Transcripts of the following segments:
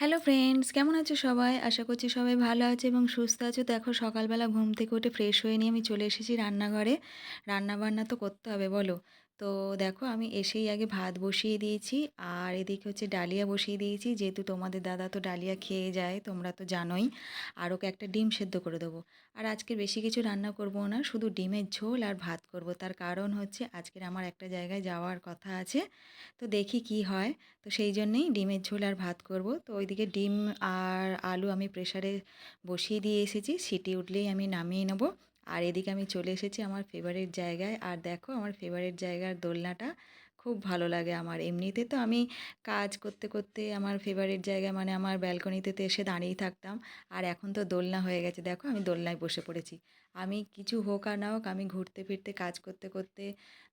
Hello friends কেমন আছো সবাই? আশা করছি সবাই ভালো আছে এবং সুস্থ আছো। দেখো, সকালবেলা ঘুম থেকে উঠে ফ্রেশ হয়ে নিয়ে আমি চলে এসেছি রান্নাঘরে। রান্নাবান্না তো করতে হবে, বলো। তো দেখো আমি এসেই আগে ভাত বসিয়ে দিয়েছি, আর এদিকে হচ্ছে ডালিয়া বসিয়ে দিয়েছি। যেহেতু তোমাদের দাদা তো ডালিয়া খেয়ে যায়, তোমরা তো জানোই, আর ওকে একটা ডিম সেদ্ধ করে দেবো। আর আজকে বেশি কিছু রান্না করব না, শুধু ডিমের ঝোল আর ভাত করব। তার কারণ হচ্ছে আজকের আমার একটা জায়গায় যাওয়ার কথা আছে, তো দেখি কি হয়। তো সেই জন্যেই ডিমের ঝোল আর ভাত করব। তো ওইদিকে ডিম আর আলু আমি প্রেশারে বসিয়ে দিয়ে এসেছি, সিটি উঠলেই আমি নামিয়ে নেব। আর এদিকে আমি চলে এসেছি আমার ফেভারিট জায়গায়। আর দেখো, আমার ফেভারিট জায়গার দোলনাটা খুব ভালো লাগে আমার। এমনিতে তো আমি কাজ করতে করতে আমার ফেভারিট জায়গা মানে আমার ব্যালকনিতে তো এসে দাঁড়িয়েই থাকতাম। আর এখন তো দোলনা হয়ে গেছে। দেখো, আমি দোলনায় বসে পড়েছি। আমি কিছু হোক আর না হোক, আমি ঘুরতে ফিরতে, কাজ করতে করতে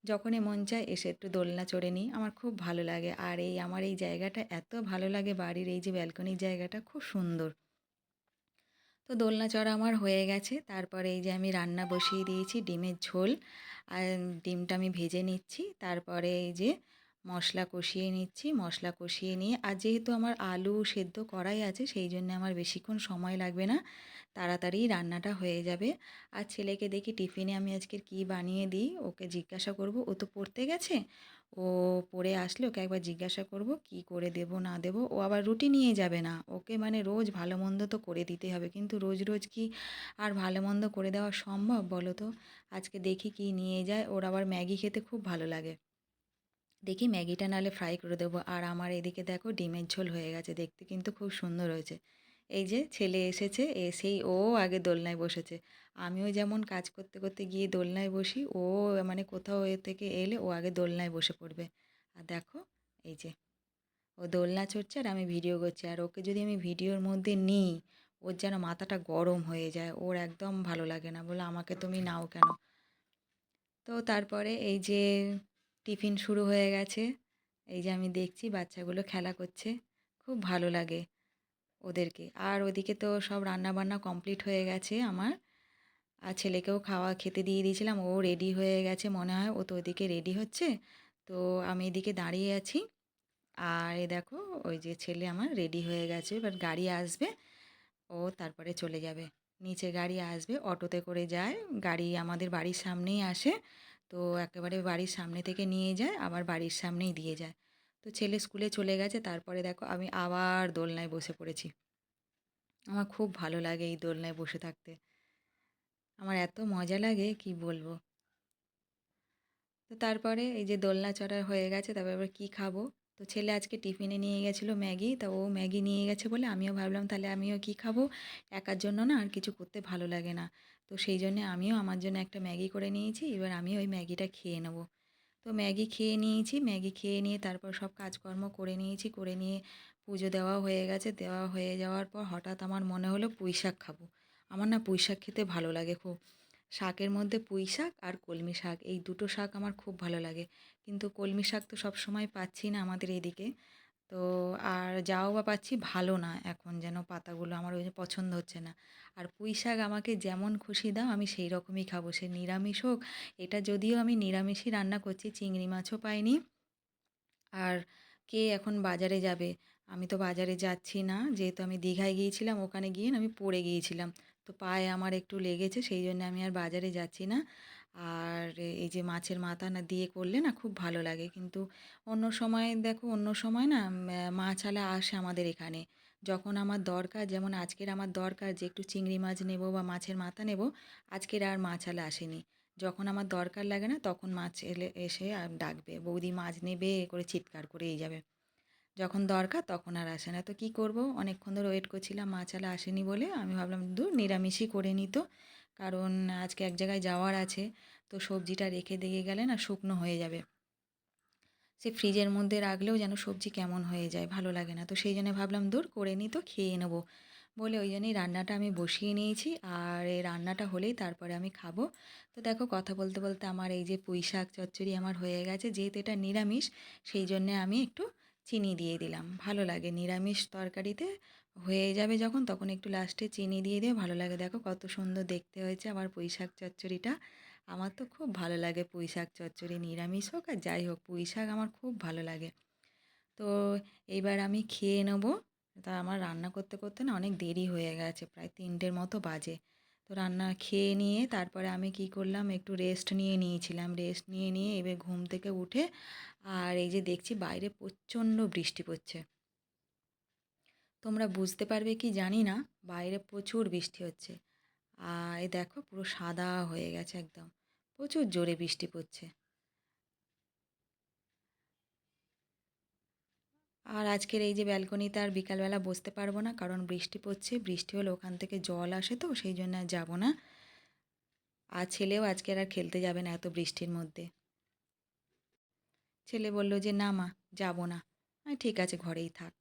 যখনই মন চায় এসে একটু দোলনা চড়ে নিই। আমার খুব ভালো লাগে। আর এই, আমার এই জায়গাটা এত ভালো লাগে বাড়ির এই যে ব্যালকনির জায়গাটা, খুব সুন্দর। তো দোলনা চড়া আমার হয়ে গেছে। তারপরে এই যে আমি রান্না বসিয়ে দিয়েছি ডিমের ঝোল। আর ডিমটা আমি ভেজে নিচ্ছি। তারপরে এই যে মশলা কষিয়ে নিচ্ছি। মশলা কষিয়ে নিয়ে, আর যেহেতু আমার আলু সেদ্ধ করাই আছে, সেই জন্য আমার বেশিক্ষণ সময় লাগবে না। তাড়াতাড়ি রান্নাটা হয়ে যাবে। আর ছেলেকে দেখি টিফিনে আমি আজকের কি বানিয়ে দিই? ওকে জিজ্ঞাসা করব, ও তো পড়তে গেছে? ও পড়ে আসলে ওকে একবার জিজ্ঞাসা করব, কি করে দেব, না দেব, ও আবার রুটি নিয়ে যাবে না। ওকে মানে রোজ ভালো মন্দ তো করে দিতে হবে, কিন্তু রোজ রোজ কি আর ভালো মন্দ করে দেওয়া সম্ভব বলো তো? আজকে দেখি কি নিয়ে যায়, ওর আবার ম্যাগি খেতে খুব ভালো লাগে। দেখি ম্যাগিটা নাহলে ফ্রাই করে দেবো, আর আমার এদিকে দেখো ডিমের ঝোল হয়ে গেছে, দেখতে কিন্তু খুব সুন্দর হয়েছে। এই যে ছেলে এসেছে, এসেই ও আগে দোলনায় বসেছে। আমিও যেমন কাজ করতে করতে গিয়ে দোলনায় বসি, ও মানে কোথাও এ থেকে এলে ও আগে দোলনায় বসে পড়বে। আর দেখো, এই যে ও দোলনা চড়ছে আর আমি ভিডিও করছি। আর ওকে যদি আমি ভিডিওর মধ্যে নিই, ওর যেন মাথাটা গরম হয়ে যায়, ওর একদম ভালো লাগে না। বলে, আমাকে তুমি নাও কেন? তো তারপরে এই যে টিফিন শুরু হয়ে গেছে, এই যে আমি দেখছি বাচ্চাগুলো খেলা করছে, খুব ভালো লাগে। ওদেরকে। আর ওদিকে তো সব রান্না বান্না কমপ্লিট হয়ে গেছে আমার। আর ছেলেকেও খাওয়া খেতে দিয়ে দিয়েছিলাম। ও রেডি হয়ে গেছে মনে হয়। ও তো ওদিকে রেডি হচ্ছে। তো আমি এদিকে দাঁড়িয়ে আছি। আর এ দেখো, ওই যে ছেলে আমার রেডি হয়ে গেছে। এবার গাড়ি আসবে। ও তারপরে চলে যাবে। নিচে গাড়ি আসবে। অটোতে করে যায়। গাড়ি আমাদের বাড়ির সামনেই আসে। তো একেবারে বাড়ির সামনে থেকে নিয়ে যায়। আবার বাড়ির সামনেই দিয়ে যায়। তো ছেলে স্কুলে চলে গেছে। তারপরে দেখো আমি আবার দোলনায় বসে পড়েছি। আমার খুব ভালো লাগে এই দোলনায় বসে থাকতে। আমার এত মজা লাগে, কি বলব? তো তারপরে এই যে দোলনা চড়া হয়ে গেছে, তারপর এবার কী খাব? তো ছেলে আজকে টিফিনে নিয়ে গেছিল ম্যাগি, তা ও ম্যাগি নিয়ে গেছে বলে আমিও ভাবলাম তাহলে আমিও কি খাব? একার জন্য না আর কিছু করতে ভালো লাগে না। তো সেই জন্যে আমিও আমার জন্য একটা ম্যাগি করে নিয়েছি, এবার আমি ওই ম্যাগিটা খেয়ে নেব। তো ম্যাগি খেয়ে নিয়েছি। ম্যাগি খেয়ে নিয়ে তারপর সব কাজকর্ম করে নিয়েছি। করে নিয়ে পুজো দেওয়া হয়ে গেছে। দেওয়া হয়ে যাওয়ার পর হঠাৎ আমার মনে হলো পুঁই শাক খাব। আমার না পুঁই শাক খেতে ভালো লাগে খুব। শাকের মধ্যে পুঁই শাক আর কলমি শাক, এই দুটো শাক আমার খুব ভালো লাগে। কিন্তু কলমি শাক তো সব সময় পাচ্ছি না আমাদের এদিকে। তো আর যাও বা পাচ্ছি ভালো না এখন যেন পাতাগুলো আমার ওই পছন্দ হচ্ছে না। আর পুঁই শাক আমাকে যেমন খুশি দাও আমি সেই রকমই খাব, সে নিরামিষ হোক। এটা যদিও আমি নিরামিষই রান্না করছি, চিংড়ি মাছও পাইনি। আর কে এখন বাজারে যাবে? আমি তো বাজারে যাচ্ছি না, যেহেতু আমি দীঘায় গিয়েছিলাম, ওখানে গিয়ে আমি পড়ে গিয়েছিলাম। তো পায়ে আমার একটু লেগেছে, সেই জন্য আমি আর বাজারে যাচ্ছি না। আর এই যে মাছের মাথা না দিয়ে করলে না খুব ভালো লাগে। কিন্তু অন্য সময় দেখো, অন্য সময় না মাছ মাছালা আসে আমাদের এখানে। যখন আমার দরকার, যেমন আজকের আমার দরকার যে একটু চিংড়ি মাছ নেব বা মাছের মাথা নেব, আজকের আর মাছ মাছালা আসেনি। যখন আমার দরকার লাগে না, তখন মাছ এলে এসে আর ডাকবে, বৌদি মাছ নেবে? করে চিৎকার করেই যাবে। যখন দরকার, তখন আর আসে না। তো কী করব? অনেকক্ষণ ধরে ওয়েট করছিলাম মাছ মাছালা আসেনি বলে। আমি ভাবলাম, দূর, নিরামিষই করে নিত কারণ আজকে এক জায়গায় যাওয়ার আছে, তো সবজিটা রেখে দিয়ে গেলে না শুকনো হয়ে যাবে। সে ফ্রিজের মধ্যে রাখলেও যেন সবজি কেমন হয়ে যায়, ভালো লাগে না। তো সেই জন্য ভাবলাম, দূর করে নিই তো, খেয়ে নেব। বলে ওই জন্যই রান্নাটা আমি বসিয়ে নিয়েছি, আর এই রান্নাটা হলেই তারপরে আমি খাব। তো দেখো, কথা বলতে বলতে আমার এই যে পুঁই শাক চচ্চড়ি আমার হয়ে গেছে, যেহেতু এটা নিরামিষ, সেই জন্যে আমি একটু চিনি দিয়ে দিলাম। ভালো লাগে। নিরামিষ তরকারিতে হয়ে যাবে যখন, তখন একটু লাস্টে চিনি দিয়ে দিয়ে ভালো লাগে। দেখো কত সুন্দর দেখতে হয়েছে আমার পুঁই শাক চচ্চড়িটা। আমার তো খুব ভালো লাগে পুঁই শাক চচ্চড়ি, নিরামিষ হোক আর যাই হোক, পুঁই শাক আমার খুব ভালো লাগে। তো এইবার আমি খেয়ে নেব। তা আমার রান্না করতে করতে না অনেক দেরি হয়ে গেছে। প্রায় তিনটের মতো বাজে। তো রান্না খেয়ে নিয়ে তারপরে আমি কি করলাম, একটু রেস্ট নিয়ে নিয়েছিলাম। রেস্ট নিয়ে নিয়ে এবার ঘুম থেকে উঠে আর এই যে দেখছি বাইরে প্রচণ্ড বৃষ্টি পড়ছে। তোমরা বুঝতে পারবে কি জানি না, বাইরে প্রচুর বৃষ্টি হচ্ছে। আর দেখো পুরো সাদা হয়ে গেছে একদম। প্রচুর জোরে বৃষ্টি পড়ছে। আর আজকের এই যে ব্যালকনিতে আর বিকালবেলা বসতে পারব না, কারণ বৃষ্টি পড়ছে, বৃষ্টি হলে ওখান থেকে জল আসে তো, সেই জন্য আর যাব না। আর ছেলেও আজকে আর খেলতে যাবে না এত বৃষ্টির মধ্যে। ছেলে বলল যে, না মা, যাব না। ঠিক আছে, ঘরেই থাক।